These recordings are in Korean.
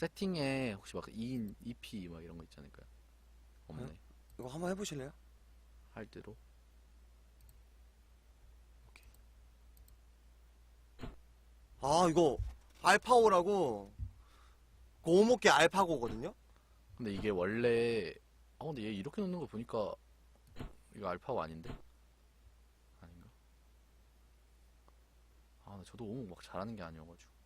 세팅에 혹시 막 2인 2P 막 이런 거 있지 않을까요? 없네. 네? 이거 한번 해보실래요? 할드로. 아 이거 알파고라고 그 오목계 알파고거든요? 근데 이게 원래 아 근데 얘 이렇게 놓는 거 보니까 이거 알파가 아닌데? 아닌가? 아, 근데 저도 오목 막 잘하는 게 아니어가지고.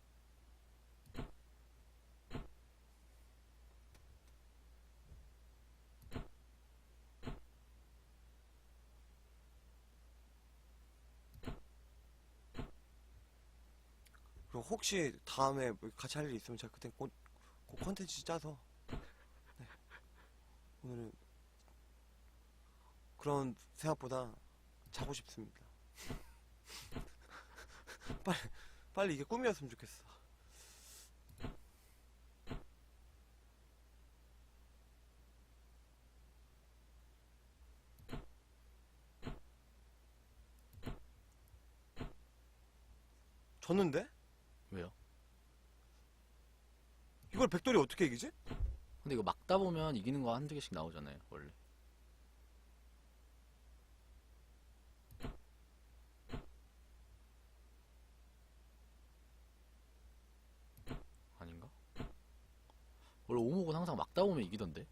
그리고 혹시 다음에 뭐 같이 할 일 있으면 제가 그때 꼭, 꼭 컨텐츠 짜서 네. 오늘은 그런 생각보다 자고 싶습니다 빨리 빨리 이게 꿈이었으면 좋겠어 졌는데? 왜요? 이걸 백돌이 어떻게 이기지? 근데 이거 막다 보면 이기는 거 한두 개씩 나오잖아요, 원래. 아닌가? 원래 오목은 항상 막다 보면 이기던데?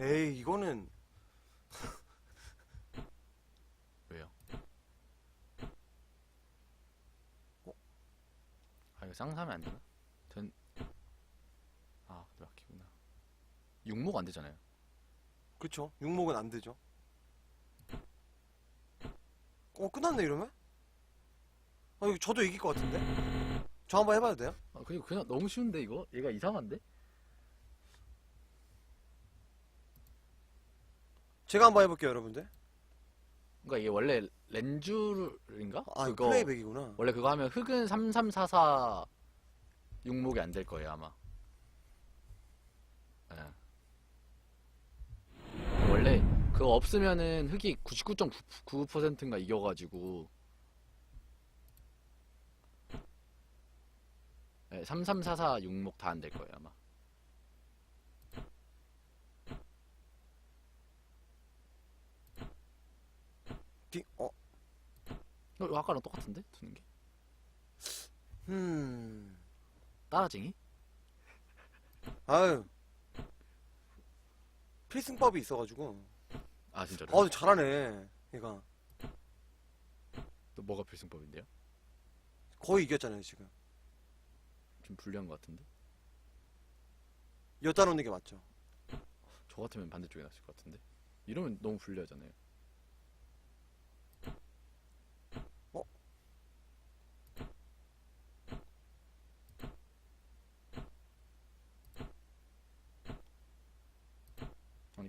에이 이거는 왜요? 아, 이거 쌍사면 안 되나? 전, 아, 근데 막히구나. 육목 안 되잖아요. 그쵸 육목은 안 되죠 어 끝났네 이러면? 아 이거 저도 이길 것 같은데? 저 한번 해봐도 돼요? 아, 그냥, 그냥 너무 쉬운데, 이거? 얘가 이상한데? 제가 한번 해볼게요 여러분들 그러니까 이게 원래 렌즈인가? 아 이거 플레이백이구나 원래 그거 하면 흑은 3344 육목이 안 될 거예요 아마. 예. 원래 그거 없으면은 흑이 99.99%인가 이겨가지고. 예, 3344 육목 다 안 될 거예요 아마. 디, 어? 어, 이거 아까랑 똑같은데? 두는 게? 음 따라쟁이? 아유 필승법이 있어가지고 아 진짜로? 아 잘하네 얘가 또 뭐가 필승법인데요? 거의 이겼잖아요 지금 좀 불리한 것 같은데? 여따 놓는 게 맞죠 저 같으면 반대쪽에 놨을 것 같은데? 이러면 너무 불리하잖아요.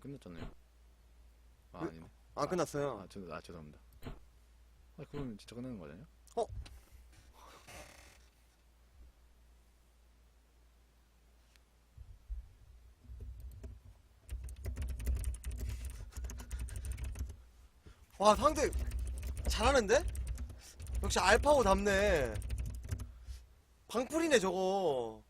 끝났잖아요. 아, 네? 아니네. 아, 아, 끝났어요. 아, 죄- 아, 죄송합니다. 아, 그건 진짜 끝나는 거잖아요. 어? 와 상대 잘하는데? 역시 알파고 답네. 방풀이네 저거.